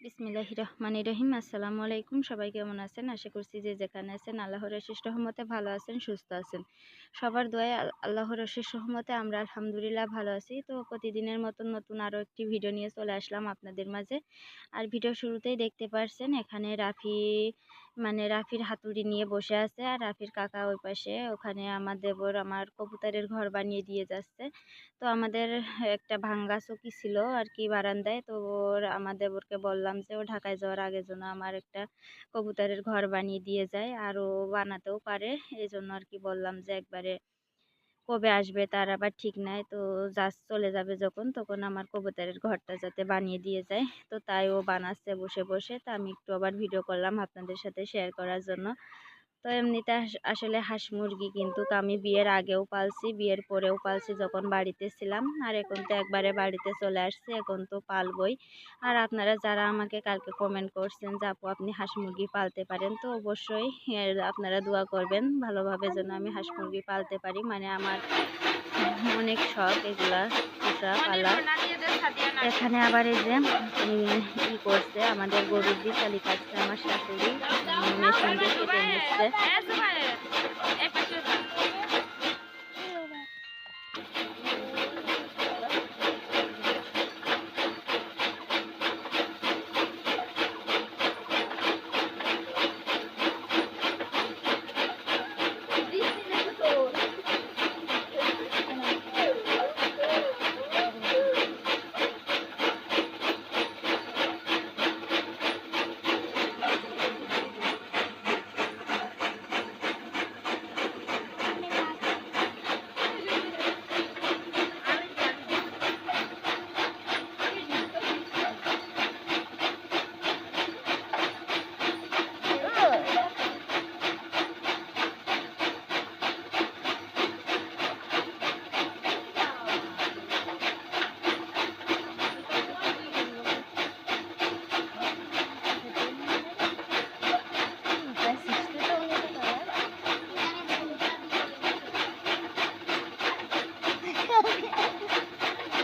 বিসমিল্লাহ রহমান রহিম। আসসালামু আলাইকুম। সবাই কেমন আছেন? আশা করছি যে যেখানে আছেন, আল্লাহর অশেষ রহমতে ভালো আছেন, সুস্থ আছেন। সবার দোয়ায় আল- আল্লাহর অশেষ রহমতে আমরা আলহামদুলিল্লাহ ভালো আছি। তো প্রতিদিনের মতন নতুন আরও একটি ভিডিও নিয়ে চলে আসলাম আপনাদের মাঝে। আর ভিডিও শুরুতেই দেখতে পারছেন, এখানে রাফি মানে রাফির হাতুড়ি নিয়ে বসে আছে আর রাফির কাকা ওই পাশে। ওখানে আমার দেবর আমার কবুতরের ঘর বানিয়ে দিয়ে যাচ্ছে। তো আমাদের একটা ভাঙ্গা চকি ছিল আর কি বারান্দায়। তো ওর, আমার দেবরকে বললাম যে ও ঢাকায় যাওয়ার আগে যেন আমার একটা কবুতরের ঘর বানিয়ে দিয়ে যায়। আর ও বানাতেও পারে এই জন্য আর কি বললাম যে একবারে কবে আসবে তার আবার ঠিক নাই। তো যা চলে যাবে যখন, তখন আমার কবুতরের ঘরটা যাতে বানিয়ে দিয়ে যায়। তো তাই ও বানাচ্ছে বসে বসে। তা আমি একটু আবার ভিডিও করলাম আপনাদের সাথে শেয়ার করার জন্য। তো এমনিতে আসলে হাঁস মুরগি কিন্তু আমি বিয়ের আগেও পালছি, বিয়ের পরেও পালছি যখন বাড়িতে ছিলাম। আর এখন তো একবারে বাড়িতে চলে আসছে, এখন তো পালবই। আর আপনারা যারা আমাকে কালকে কমেন্ট করছেন যে, আপু, আপনি হাঁস মুরগি পালতে পারেন? তো অবশ্যই আপনারা দোয়া করবেন, ভালোভাবে যেন আমি হাঁস মুরগি পালতে পারি। মানে আমার অনেক শখ এগুলা। পোষা পালা এখানে আবার এই যে ই করছে আমাদের গরুর বিচালি কাটছে আমার শাশুড়ি মেশিন দিয়ে কেটে নিচ্ছে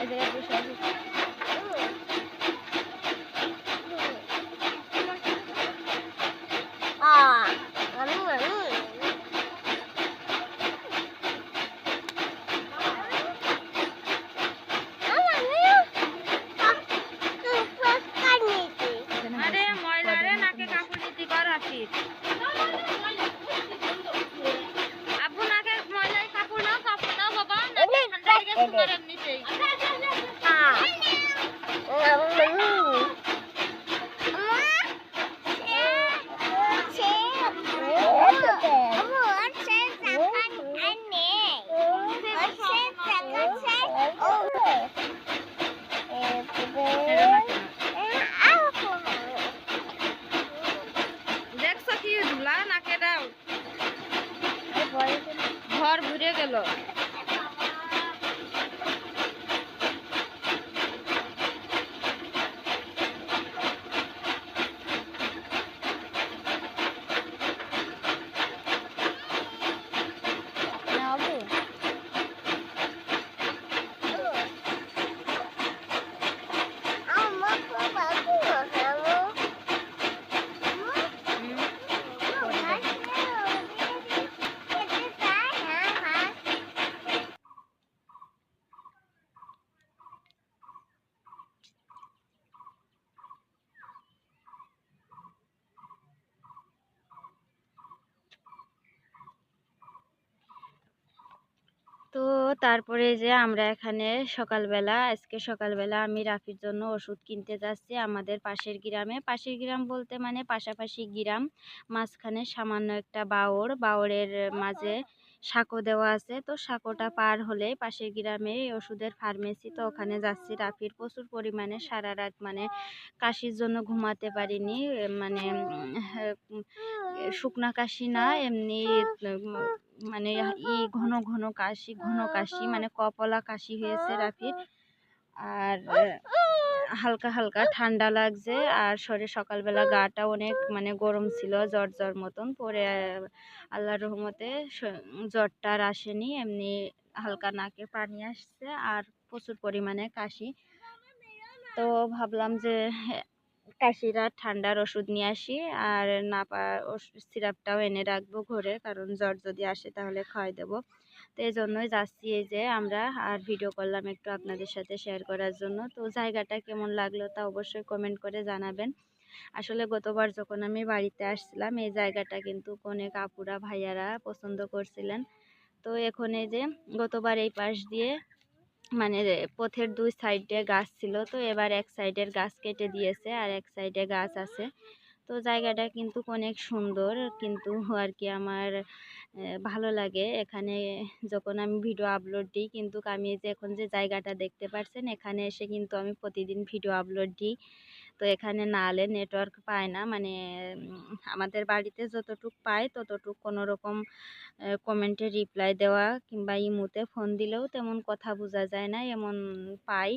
এই জায়গায় বসে আছে। এখানে আরে বসে ময়লা রে কজন নাকে মতন কাপড় দিতে কর হাফিজ আব্বু নাকে ময়লায় কাপড় নাও কাপড় নাও বাবা নাকে ঠান্ডা লেগে তোমার এমনিতেই দেখছ কি ধুলা নাকে দাও ঘর ঘুরে গেল। তারপরে যে আমরা এখানে সকালবেলা আজকে সকালবেলা আমি রাফির জন্য ওষুধ কিনতে যাচ্ছি আমাদের পাশের গ্রামে। পাশের গ্রাম বলতে মানে পাশাপাশি গ্রাম মাঝখানে সামান্য একটা বাওর। বাওরের মাঝে সাঁকো দেওয়া আছে। তো সাঁকোটা পার হলে পাশের গ্রামে ওষুধের ফার্মেসি। তো ওখানে যাচ্ছি রাফির প্রচুর পরিমাণে সারা রাত মানে কাশির জন্য ঘুমাতে পারিনি। মানে হ্যাঁ, শুকনা কাশি না এমনি মানে ই ঘন ঘন কাশি ঘন কাশি মানে কপলা কাশি হয়েছে রাফির। আর হালকা হালকা ঠান্ডা লাগছে আর শরীর সকালবেলা গাটা অনেক মানে গরম ছিল জ্বর জ্বর মতন। পরে আল্লাহর রহমতে জ্বরটা আর আসেনি। এমনি হালকা নাকে পানি আসছে আর প্রচুর পরিমাণে কাশি। তো ভাবলাম যে কাশির ঠান্ডার ওষুধ নিয়ে আসি, আর না সিরাপটাও এনে রাখব ঘরে, কারণ জ্বর যদি আসে তাহলে খাওয়াই দেবো। তো এই জন্যই যাচ্ছি এই যে আমরা, আর ভিডিও করলাম একটু আপনাদের সাথে শেয়ার করার জন্য। তো জায়গাটা কেমন লাগল তা অবশ্যই কমেন্ট করে জানাবেন। আসলে গতবার যখন আমি বাড়িতে আসছিলাম, এই জায়গাটা কিন্তু অনেক আপুরা, ভাইয়ারা পছন্দ করছিলেন। তো এখন এই যে গতবার এই পাশ দিয়ে মানে পথের দুই সাইডে গাছ ছিল তো এবার এক সাইডের গাছ কেটে দিয়েছে আর এক সাইডে গাছ আছে। তো জায়গাটা কিন্তু অনেক সুন্দর কিন্তু আর কি আমার ভালো লাগে। এখানে যখন আমি ভিডিও আপলোড দিই কিন্তু আমি যে এখন যে জায়গাটা দেখতে পাচ্ছেন এখানে এসে কিন্তু আমি প্রতিদিন ভিডিও আপলোড দিই। তো এখানে না হলে নেটওয়ার্ক পায় না। মানে আমাদের বাড়িতে যতটুক পায় ততটুক কোনো রকম কমেন্টে রিপ্লাই দেওয়া কিংবা ইমুতে ফোন দিলেও তেমন কথা বোঝা যায় না, এমন পাই।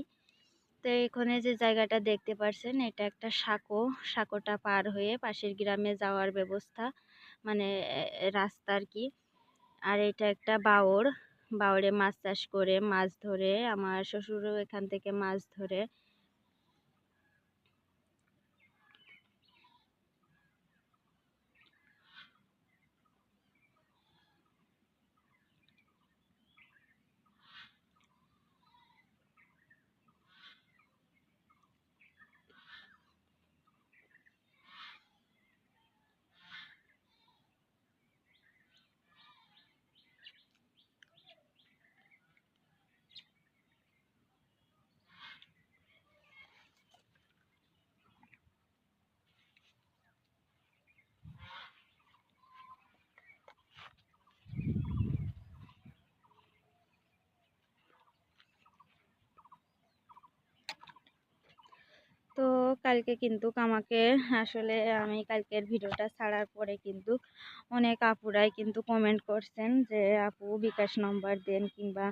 তো এখানে যে জায়গাটা দেখতে পাচ্ছেন এটা একটা সাঁকো। সাঁকোটা পার হয়ে পাশের গ্রামে যাওয়ার ব্যবস্থা। মানে রাস্তা আর কি। আর এটা একটা বাওড় বাওড়ে মাছ চাষ করে, মাছ ধরে। আমার শ্বশুরও এখান থেকে মাছ ধরে তো কালকে কিন্তু আমাকে আসলে আমি কালকের ভিডিওটা ছাড়ার পরে কিন্তু অনেক আপুরাই কিন্তু কমেন্ট করছেন যে, আপু বিকাশ নম্বর দেন কিংবা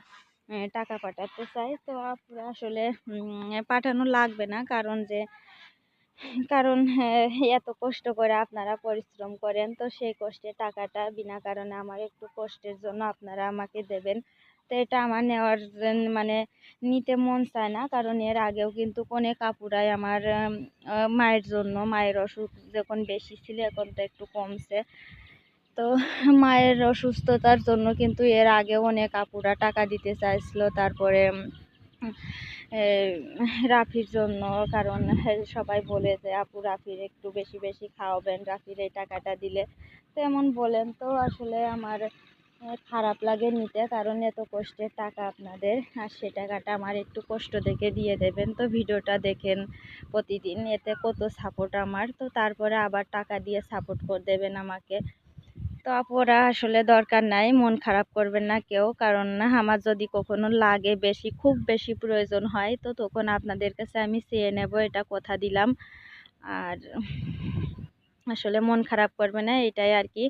টাকা পাঠাতে চাই। তো আপুরা আসলে পাঠানো লাগবে না কারণ যে, কারণ এত কষ্ট করে আপনারা পরিশ্রম করেন। তো সেই কষ্টের টাকাটা বিনা কারণে আমার একটু কষ্টের জন্য আপনারা আমাকে দেবেন। তো এটা আমার নেওয়ার মানে নিতে মন চায় না। কারণ এর আগেও কিন্তু অনেক কাপুরাই আমার মায়ের জন্য, মায়ের অসুখ যখন বেশি ছিল, এখন তো একটু কমছে। তো মায়ের অসুস্থতার জন্য কিন্তু এর আগেও অনেক আপুরা টাকা দিতে চাইছিল। তারপরে রাফির জন্য, কারণ সবাই বলে যে, আপু, রাফির একটু বেশি বেশি খাওয়াবেন। রাফির এই টাকাটা দিলে। তো এমন বলেন। তো আসলে আমার খারাপ লাগে নিতে, কারণ এত কষ্টের টাকা আপনাদের। আর সে টাকাটা আমার একটু কষ্ট দেখে দিয়ে দেবেন। তো ভিডিওটা দেখেন প্রতিদিন, এতে কত সাপোর্ট আমার। তো তারপরে আবার টাকা দিয়ে সাপোর্ট করে, দেবেন আমাকে। তো আপুরা, আসলে দরকার নাই, মন খারাপ করবেন না কেউ। কারণ না আমার যদি কখনো লাগে বেশি, খুব বেশি প্রয়োজন হয়, তো তখন আপনাদের কাছে আমি চেয়ে নেব, এটা কথা দিলাম। আর আসলে মন খারাপ করবে না, এটাই আর কি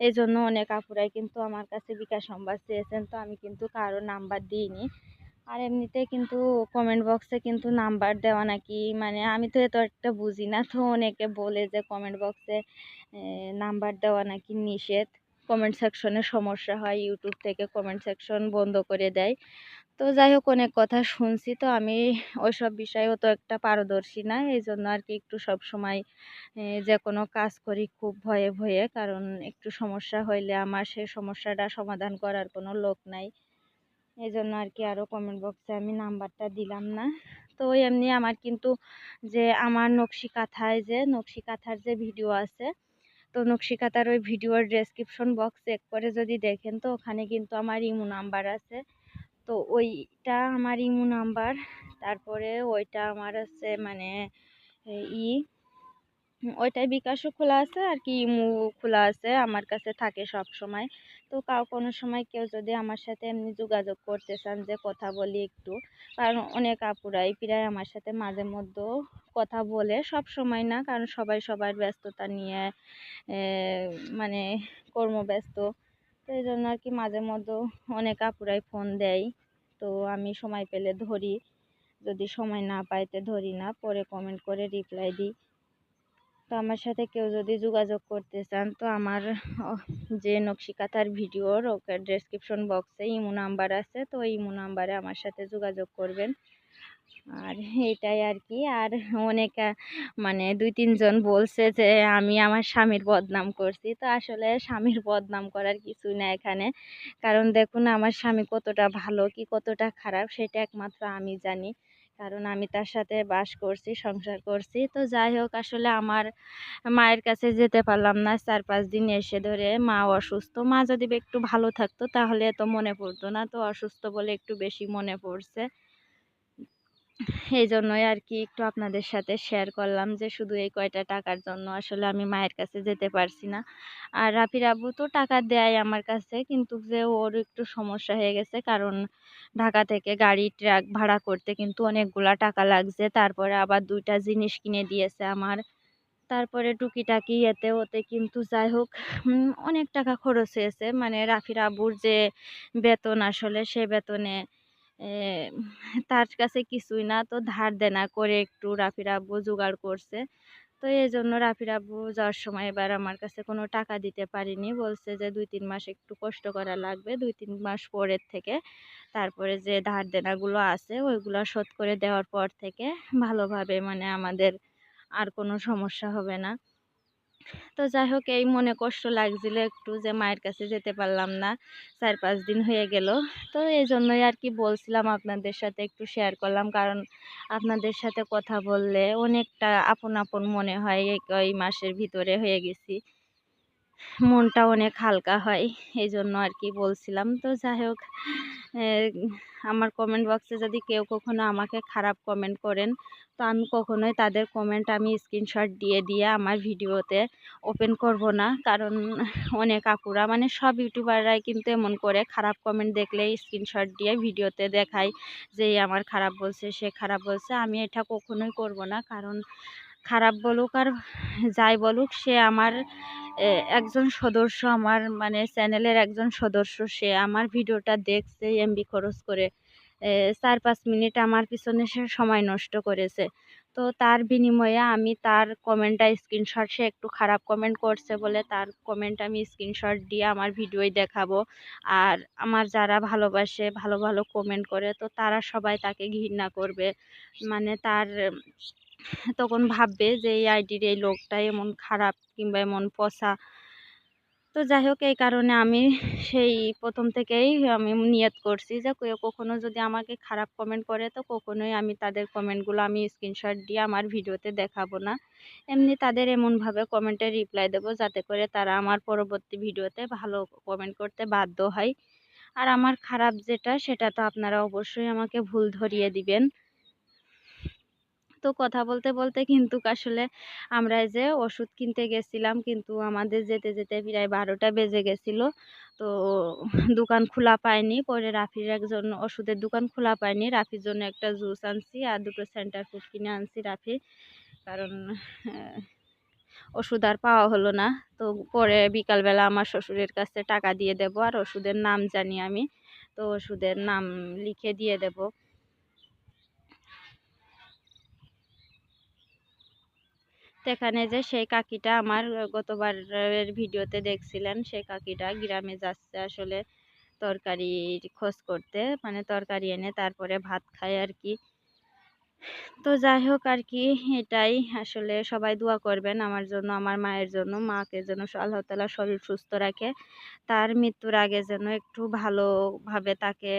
এই জন্য অনেক আপুরাই কিন্তু আমার কাছে বিকাশ নম্বর চেয়েছেন, তো আমি কিন্তু কারও নাম্বার দিইনি। আর এমনিতে কিন্তু কমেন্ট বক্সে কিন্তু নাম্বার দেওয়া নাকি মানে আমি তো এত একটা বুঝি না, তো অনেকে বলে যে কমেন্ট বক্সে নাম্বার দেওয়া নাকি নিষেধ। কমেন্ট সেকশনে সমস্যা হয় ইউটিউব থেকে কমেন্ট সেকশন বন্ধ করে দেয়। তো যাই হোক, অনেক কথা শুনছি। তো আমি ওইসব বিষয়ে অত একটা পারদর্শী না। এই জন্য আর কি একটু সব সময় যে কোনো কাজ করি খুব ভয়ে ভয়ে। কারণ একটু সমস্যা হইলে আমার সেই সমস্যাটা সমাধান করার কোনো লোক নাই। এই জন্য আর কি আরও কমেন্ট বক্সে আমি নাম্বারটা দিলাম না। তো এমনি আমার কিন্তু যে আমার নকশি কাঁথায় যে, নকশি কাঁথার যে ভিডিও আছে, তো নকশি কাঁথার ওই ভিডিওর ডেসক্রিপশন বক্স চেক করে যদি দেখেন, তো ওখানে কিন্তু আমার ইমো নাম্বার আছে। তো ওইটা আমার ইমো নাম্বার। তারপরে ওইটা আমার আছে মানে ই। ওইটাই বিকাশও খোলা আছে আর কি ইমো খোলা আছে, আমার কাছে থাকে সব সময়। তো কাউ, কোনো সময় কেউ যদি আমার সাথে এমনি যোগাযোগ করতে চান যে কথা বলি একটু, কারণ অনেক আপুরাই প্রায় আমার সাথে মাঝে মধ্যেও কথা বলে, সব সময় না, কারণ সবাই সবার ব্যস্ততা নিয়ে মানে কর্মব্যস্ত। তো এই জন্য আর কি মাঝে মধ্যেও অনেক আপুরাই ফোন দেয়। তো আমি সময় পেলে ধরি। যদি সময় না পাইতে ধরি না, পরে কমেন্ট করে রিপ্লাই দিই। তো আমার সাথে কেউ যদি যোগাযোগ করতে চান, তো আমার যে নকশি কাঁথার ভিডিওর ওকে ডেসক্রিপশন বক্সে ইমো নাম্বার আছে, তো ইমো নাম্বারে আমার সাথে যোগাযোগ করবেন। আর এটাই আর কি আর অনেক মানে দুই তিনজন বলছে যে, আমি আমার স্বামীর বদনাম করছি। তো আসলে স্বামীর বদনাম করার কিছু না এখানে। কারণ দেখুন, আমার স্বামী কতটা ভালো, কি কতটা খারাপ, সেটা একমাত্র আমি জানি। কারণ আমি তার সাথে বাস করছি, সংসার করছি। তো যাই হোক, আসলে আমার মায়ের কাছে যেতে পারলাম না। চার, পাঁচ দিন এসে ধরে মা অসুস্থ। মা যদি একটু ভালো থাকতো, তাহলে তো মনে পড়তো না। তো অসুস্থ বলে একটু বেশি মনে পড়ছে। এই জন্যই আর কি একটু আপনাদের সাথে শেয়ার করলাম যে শুধু এই কয়টা টাকার জন্য আসলে আমি মায়ের কাছে যেতে পারছি না। আর রাফির আব্বু তো টাকা দেয় আমার কাছে, কিন্তু যে ওর একটু সমস্যা হয়ে গেছে, কারণ ঢাকা থেকে গাড়ি, ট্রাক ভাড়া করতে কিন্তু অনেকগুলা টাকা লাগছে। তারপরে আবার দুইটা জিনিস কিনে দিয়েছে আমার। তারপরে টুকিটাকি এতে ওতে কিন্তু যাই হোক অনেক টাকা খরচ হয়েছে। মানে রাফির আব্বুর যে বেতন আসলে সে বেতনে তার কাছে কিছুই না। তো ধার দেনা করে একটু রাফির আব্বু জোগাড় করছে। তো এই জন্য রাফির আব্বু যাওয়ার সময় এবার আমার কাছে কোনো টাকা দিতে পারিনি। বলছে যে দুই, তিন মাস একটু কষ্ট করা লাগবে। দুই, তিন মাস পরের থেকে তারপরে যে ধার দেনাগুলো আছে ওইগুলো শোধ করে দেওয়ার পর থেকে ভালোভাবে মানে আমাদের আর কোনো সমস্যা হবে না। তো যাই হোক, এই মনে কষ্ট লাগছিল একটু যে মায়ের কাছে যেতে পারলাম না। চার পাঁচ দিন হয়ে গেল। তো এই জন্যই আর কি বলছিলাম আপনাদের সাথে একটু শেয়ার করলাম। কারণ আপনাদের সাথে কথা বললে অনেকটা আপন আপন মনে হয়, এই মাসের ভিতরে হয়ে গেছি। মনটা অনেক হালকা হয় এই জন্য আর কি বলছিলাম। তো যাই হোক আমার কমেন্ট বক্সে যদি কেউ কখনো আমাকে খারাপ কমেন্ট করেন, তো আমি কখনোই তাদের কমেন্ট আমি স্ক্রিনশট দিয়ে দিয়ে আমার ভিডিওতে ওপেন করব না। কারণ অনেক আপুরা মানে সব ইউটিউবাররাই কিন্তু এমন করে খারাপ কমেন্ট দেখলে স্ক্রিনশট দিয়ে ভিডিওতে দেখায় যে আমার খারাপ বলছে, সে খারাপ বলছে। আমি এটা কখনোই করব না। কারণ খারাপ বলুক আর যাই বলুক, সে আমার একজন সদস্য, আমার মানে চ্যানেলের একজন সদস্য, সে আমার ভিডিওটা দেখছে এমবি খরচ করে। চার পাঁচ মিনিট আমার পিছনে সে সময় নষ্ট করেছে। তো তার বিনিময়ে আমি তার কমেন্টটা স্ক্রিনশট সে একটু খারাপ কমেন্ট করছে বলে তার কমেন্ট আমি স্ক্রিনশট দিয়ে আমার ভিডিওই দেখাবো। আর আমার যারা ভালোবাসে, ভালো ভালো কমেন্ট করে, তো তারা সবাই তাকে ঘৃণা করবে। মানে তার তখন ভাববে যে এই আইডির এই লোকটা এমন খারাপ কিংবা এমন পচা। তো যাই হোক, এই কারণে আমি সেই প্রথম থেকেই আমি নিয়ত করছি যে কেউ কখনো যদি আমাকে খারাপ কমেন্ট করে, তো কখনোই আমি তাদের কমেন্টগুলো আমি স্ক্রিনশট দিয়ে আমার ভিডিওতে দেখাবো না। এমনি তাদের এমনভাবে কমেন্টে রিপ্লাই দেবো যাতে করে তারা আমার পরবর্তী ভিডিওতে ভালো কমেন্ট করতে বাধ্য হয়। আর আমার খারাপ যেটা, সেটা তো আপনারা অবশ্যই আমাকে ভুল ধরিয়ে দিবেন। তো কথা বলতে বলতে কিন্তু আসলে আমরা যে ওষুধ কিনতে গেছিলাম কিন্তু আমাদের যেতে যেতে প্রায় বারোটা বেজে গেছিল। তো দোকান খোলা পায়নি, পরে রাফির একজন ওষুধের দোকান খোলা পায়নি। রাফির জন্য একটা জুস আনছি আর দুটো সেন্টার ফুড কিনে আনছি রাফির। কারণ ওষুধ আর পাওয়া হলো না। তো পরে বিকালবেলা আমার শ্বশুরের কাছে টাকা দিয়ে দেব আর ওষুধের নাম জানি আমি। তো ওষুধের নাম লিখে দিয়ে দেব। তো এখানে যে সেই কাকিটা আমার গতবারের ভিডিওতে দেখছিলেন, সেই কাকিটা গ্রামে যাচ্ছে আসলে তরকারির খোঁজ করতে মানে তরকারি এনে তারপরে ভাত খায় আর কি। তো যাই হোক আর কি, এটাই আসলে সবাই দোয়া করবেন আমার জন্য, আমার মায়ের জন্য, মাকে যেন আল্লাহ তালা শরীর সুস্থ রাখে। তার মৃত্যুর আগে যেন একটু ভালোভাবে তাকে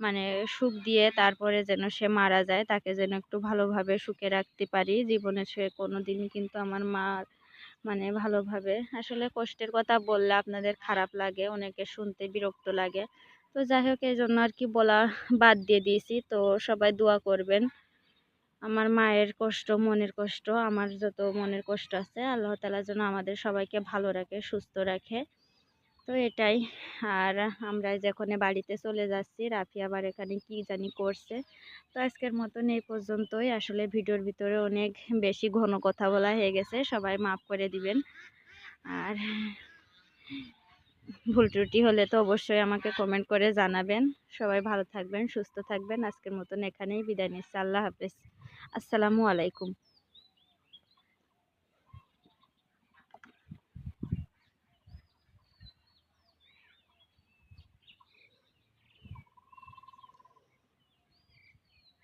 মানে সুখ দিয়ে তারপরে যেন সে মারা যায়, তাকে যেন একটু ভালোভাবে সুখে রাখতে পারি। জীবনে সে কোনো দিনই কিন্তু আমার মা মানে ভালোভাবে আসলে কষ্টের কথা বললে আপনাদের খারাপ লাগে, অনেকে শুনতে বিরক্ত লাগে। তো যাই হোক এই জন্য আর কি বলা বাদ দিয়ে দিয়েছি। তো সবাই দোয়া করবেন। আমার মায়ের কষ্ট, মনের কষ্ট, আমার যত মনের কষ্ট আছে, আল্লাহ তালা যেন আমাদের সবাইকে ভালো রাখে, সুস্থ রাখে। তো এটাই। আর আমরা যখন বাড়িতে চলে যাচ্ছি, রাফি আবার এখানে কি জানি করছে। তো আজকের মতন এই পর্যন্তই। আসলে ভিডিওর ভিতরে অনেক বেশি ঘন কথা বলা হয়ে গেছে, সবাই মাফ করে দিবেন। আর ভুল ত্রুটি হলে তো অবশ্যই আমাকে কমেন্ট করে জানাবেন। সবাই ভালো থাকবেন, সুস্থ থাকবেন। আজকের মতন এখানেই বিদায় নিচ্ছি। আল্লাহ হাফেজ। আসসালামু আলাইকুম।